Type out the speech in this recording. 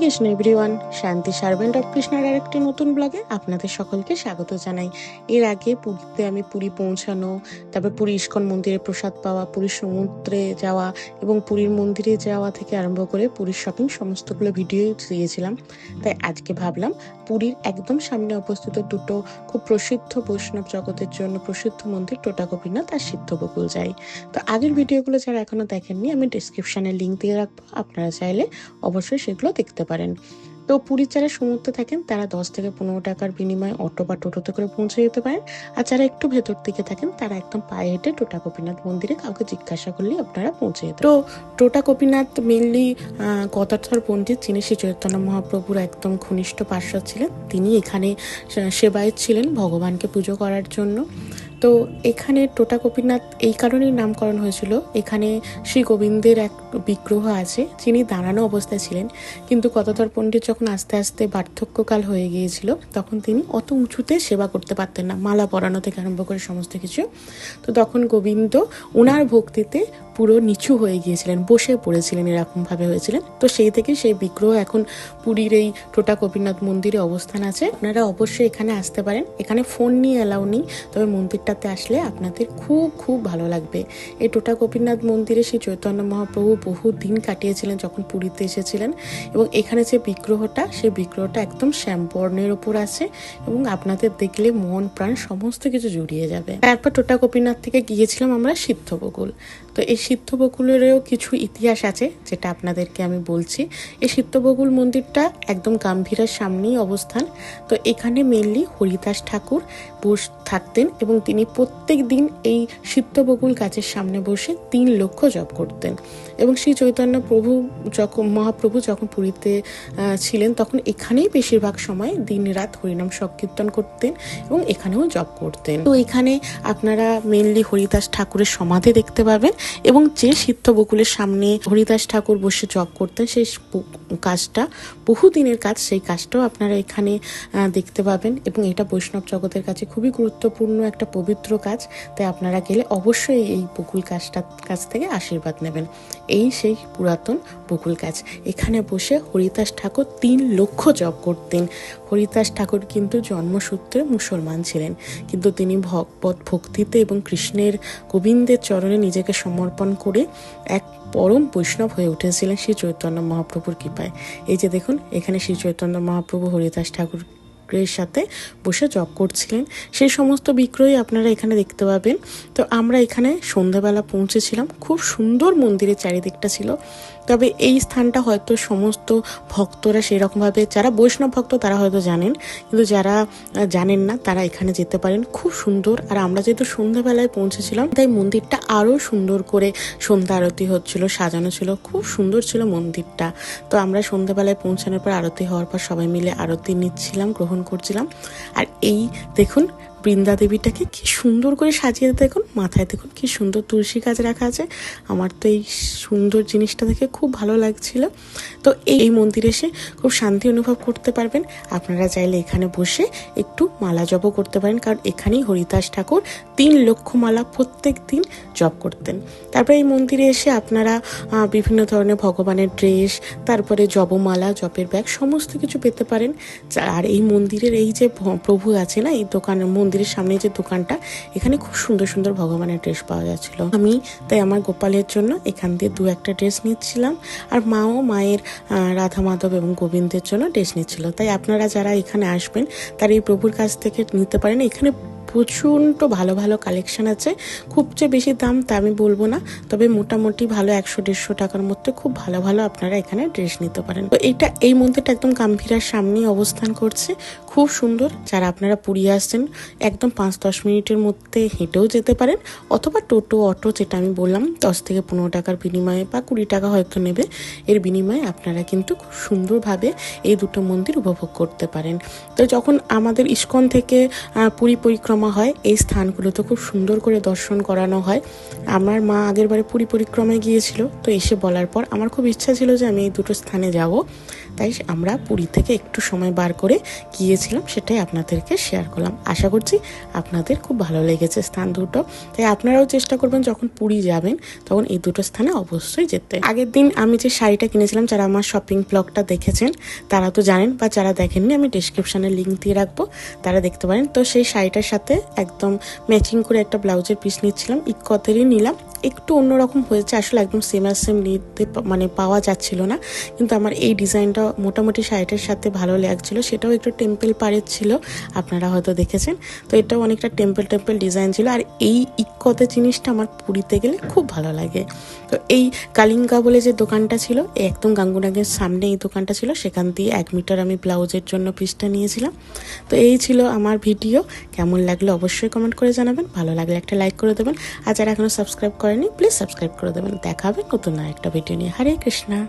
Krishna everyone Shanti servant of কৃষ্ণার আরেকটি নতুন ব্লগে আপনাদের সকলকে স্বাগত জানাই। এর আগে পুরীতে আমি পুরী পৌঁছানো, তারপর পুরী ইস্কন মন্দিরে প্রসাদ পাওয়া পুরীর সমুদ্রে যাওয়া এবং পুরীর মন্দিরে যাওয়া থেকে আরম্ভ করে পুরীর শপিং সমস্তগুলো ভিডিও দিয়েছিলাম। তাই আজকে ভাবলাম পুরীর একদম সামনে অবস্থিত দুটো খুব প্রসিদ্ধ বৈষ্ণব জগতের জন্য প্রসিদ্ধ মন্দির টোটা গোপীনাথ আর সিদ্ধবকুল যাই। তো আগের ভিডিওগুলো যারা এখনও দেখেননি, আমি ডিসক্রিপশনে লিঙ্ক দিয়ে রাখব। আপনারা চাইলে অবশ্যই সেগুলো দেখতে পারেন। তো পুরীর যারা সমুদ্রে থাকেন, তারা দশ থেকে পনেরো টাকার বিনিময়ে অটো বা টোটোতে করে পৌঁছে যেতে পারেন। আর যারা একটু ভেতর দিকে থাকেন, তারা একদম পায়ে হেঁটে টোটা গোপীনাথ মন্দিরে কাউকে জিজ্ঞাসা করলেই আপনারা পৌঁছে যেতে তো টোটা গোপীনাথ মেনলি গদাধর পণ্ডিত, যিনি শ্রী চৈতন্য মহাপ্রভুর একদম ঘনিষ্ঠ পার্শ্বদ ছিলেন, তিনি এখানে সেবায়ত ছিলেন ভগবানকে পুজো করার জন্য। তো এখানে টোটা গোপীনাথ এই কারণেই নামকরণ হয়েছিল। এখানে শ্রী গোবিন্দের এক বিগ্রহ আছে, যিনি দাঁড়ানো অবস্থায় ছিলেন। কিন্তু কতধর পণ্ডিত যখন আস্তে আস্তে বার্ধক্যকাল হয়ে গিয়েছিল, তখন তিনি অত উঁচুতে সেবা করতে পারতেন না, মালা পরানো থেকে আরম্ভ করে সমস্ত কিছু। তো তখন গোবিন্দ ওনার ভক্তিতে পুরো নিচু হয়ে গিয়েছিলেন, বসে পড়েছিলেন, এরকমভাবে হয়েছিলেন। তো সেই থেকে সেই বিগ্রহ এখন পুরীর এই টোটা গোপীনাথ মন্দিরে অবস্থান আছে। আপনারা অবশ্যই এখানে আসতে পারেন। এখানে ফোন নিয়ে অ্যালাউ নেই, তবে মন্দিরটাতে আসলে আপনাদের খুব খুব ভালো লাগবে। এই টোটা গোপীনাথ মন্দিরে সেই চৈতন্য মহাপ্রভু বহু দিন কাটিয়েছিলেন যখন পুরীতে এসেছিলেন এবং এখানে যে বিগ্রহটা, সেই বিগ্রহটা একদম শ্যামবর্ণের ওপর আছে এবং আপনাদের দেখলে মন প্রাণ সমস্ত কিছু জুড়িয়ে যাবে। তারপর টোটা গোপীনাথ থেকে গিয়েছিলাম আমরা সিদ্ধবকুল তো এই সিদ্ধবকুলেরও কিছু ইতিহাস আছে, যেটা আপনাদেরকে আমি বলছি। এই সিদ্ধবকুল মন্দিরটা একদম গাম্ভীরার সামনেই অবস্থান। তো এখানে মেনলি হরিদাস ঠাকুর বস থাকতেন এবং তিনি প্রত্যেক দিন এই সিদ্ধবকুল গাছের সামনে বসে তিন লক্ষ জপ করতেন। এবং শ্রী চৈতন্য প্রভু যখন মহাপ্রভু যখন পুরীতে ছিলেন, তখন এখানেই বেশিরভাগ সময় দিন রাত হরিনাম সংকীর্তন করতেন এবং এখানেও জপ করতেন। তো এখানে আপনারা মেনলি হরিদাস ঠাকুরের সমাধি দেখতে পাবেন। এবং যে সিদ্ধ বকুলের সামনে হরিদাস ঠাকুর বসে জপ করতেন, সেই কাজটা, বহুদিনের কাজ, সেই কাজটাও আপনারা এখানে দেখতে পাবেন এবং এটা বৈষ্ণব জগতের কাছে খুবই গুরুত্বপূর্ণ একটা পবিত্র কাজ। তাই আপনারা গেলে অবশ্যই এই বকুল কাজটার কাছ থেকে আশীর্বাদ নেবেন। এই সেই পুরাতন বকুল গাছ এখানে বসে হরিদাস ঠাকুর তিন লক্ষ জপ করতেন। হরিদাস ঠাকুর কিন্তু জন্মসূত্রে মুসলমান ছিলেন। কিন্তু তিনি ভগবত ভক্তিতে এবং কৃষ্ণের গোবিন্দের চরণে নিজেকে সমর্পণ করে এক পরম বৈষ্ণব হয়ে উঠেছিলেন শ্রী চৈতন্য মহাপ্রভুর কৃপায়। এই যে দেখুন, এখানে শ্রী চৈতন্য মহাপ্রভু হরিদাস ঠাকুর সাথে বসে জপ করছিলেন। সেই সমস্ত বিক্রয় আপনারা এখানে দেখতে পাবেন। তো আমরা এখানে সন্ধ্যাবেলা পৌঁছেছিলাম। খুব সুন্দর মন্দিরের চারিদিকটা ছিল। তবে এই স্থানটা হয়তো সমস্ত ভক্তরা সেরকমভাবে, যারা বৈষ্ণব ভক্ত তারা হয়তো জানেন, কিন্তু যারা জানেন না তারা এখানে যেতে পারেন। খুব সুন্দর, আর আমরা যেহেতু সন্ধ্যাবেলায় পৌঁছেছিলাম, তাই মন্দিরটা আরও সুন্দর করে সন্ধ্যা আরতি হচ্ছিল, সাজানো ছিল। খুব সুন্দর ছিল মন্দিরটা। তো আমরা সন্ধ্যাবেলায় পৌঁছানোর পর আরতি হওয়ার পর সবাই মিলে আরতি নিচ্ছিলাম, গ্রহণ করছিলাম। আর এই দেখুন বৃন্দা দেবীটাকে কি সুন্দর করে সাজিয়ে দেখুন, মাথায় দেখুন কি সুন্দর তুলসী গাছ রাখা আছে। আমার তো এই সুন্দর জিনিসটা দেখে খুব ভালো লাগছিল। তো এই মন্দিরে এসে খুব শান্তি অনুভব করতে পারবেন। আপনারা চাইলে এখানে বসে একটু মালা জপ করতে পারেন, কারণ এখানেই হরিদাস ঠাকুর তিন লক্ষ মালা প্রত্যেক দিন জপ করতেন। তারপরে এই মন্দিরে এসে আপনারা বিভিন্ন ধরনের ভগবানের ড্রেস, তারপরে জবমালা জপের ব্যাগ, সমস্ত কিছু পেতে পারেন। আর এই মন্দিরের এই যে প্রভু আছে না, এই দোকানের মন্দিরের সামনে যে দোকানটা, এখানে খুব সুন্দর সুন্দর ভগবানের ড্রেস পাওয়া যাচ্ছিল। আমি তাই আমার গোপালের জন্য এখান দিয়ে দু একটা ড্রেস নিচ্ছিলাম আর মাও মায়ের রাধা মাধব এবং গোবিন্দের জন্য ড্রেস নিচ্ছিল। তাই আপনারা যারা এখানে আসবেন, তারা এই প্রভুর কাছ থেকে নিতে পারেন। এখানে প্রচণ্ড ভালো ভালো কালেকশন আছে। খুব যে বেশি দাম তা আমি বলব না, তবে মোটামুটি ভালো একশো, দেড়শো টাকার মধ্যে খুব ভালো ভালো আপনারা এখানে ড্রেস নিতে পারেন। তো এইটা এই মন্দিরটা একদম গাম্ভীরার সামনেই অবস্থান করছে। খুব সুন্দর। যারা আপনারা পুরী আসছেন, একদম পাঁচ দশ মিনিটের মধ্যে হেঁটেও যেতে পারেন, অথবা টোটো, অটো যেটা আমি বললাম, দশ থেকে পনেরো টাকার বিনিময়ে বা কুড়ি টাকা হয়তো নেবে, এর বিনিময়ে আপনারা কিন্তু খুব সুন্দরভাবে এই দুটো মন্দির উপভোগ করতে পারেন। তো যখন আমাদের ইস্কন থেকে পুরী পরিক্রমা হয়, এই স্থানগুলোতে খুব সুন্দর করে দর্শন করানো হয়। আমার মা আগের বারে পুরী পরিক্রমায় গিয়েছিল, তো এসে বলার পর আমার খুব ইচ্ছা ছিল যে আমি এই দুটো স্থানে যাব। তাই আমরা পুরী থেকে একটু সময় বার করে গিয়েছিলাম, সেটাই আপনাদেরকে শেয়ার করলাম। আশা করছি আপনাদের খুব ভালো লেগেছে স্থান দুটো। তাই আপনারাও চেষ্টা করবেন যখন পুরী যাবেন, তখন এই দুটো স্থানে অবশ্যই যেতে। আগের দিন আমি যে শাড়িটা কিনেছিলাম, যারা আমার শপিং ব্লগটা দেখেছেন, তারা তো জানেন বা যারা দেখেননি, আমি ডিসক্রিপশানে লিঙ্ক দিয়ে রাখব, তারা দেখতে পারেন। তো সেই শাড়িটার সাথে একদম ম্যাচিং করে একটা ব্লাউজের পিস নিচ্ছিলাম ইকতেরই নিলাম। একটু অন্যরকম হয়েছে, আসলে একদম সেম আর সেম নিতে মানে পাওয়া যাচ্ছিল না। কিন্তু আমার এই ডিজাইনটা মোটামুটি শাড়িটার সাথে ভালো লাগছিল। সেটাও একটু টেম্পেল পাড়ের ছিল, আপনারা হয়তো দেখেছেন। তো এটাও অনেকটা টেম্পল, টেম্পেল ডিজাইন ছিল। আর এই ইকতে জিনিসটা আমার পুরীতে গেলে খুব ভালো লাগে। তো এই কালিঙ্গা বলে যে দোকানটা ছিল একদম গাঙ্গুনাগের সামনে এই দোকানটা ছিল। সেখান দিয়ে এক মিটার আমি ব্লাউজের জন্য পিসটা নিয়েছিলাম। তো এই ছিল আমার ভিডিও। কেমন লাগল অবশ্যই কমেন্ট করে জানাবেন। ভালো লাগলে একটা লাইক করে দেবেন। আর যারা এখনও সাবস্ক্রাইব করেনি প্লিজ সাবস্ক্রাইব করে দেবেন। দেখা হবে নতুন একটা ভিডিও নিয়ে। হরে কৃষ্ণা।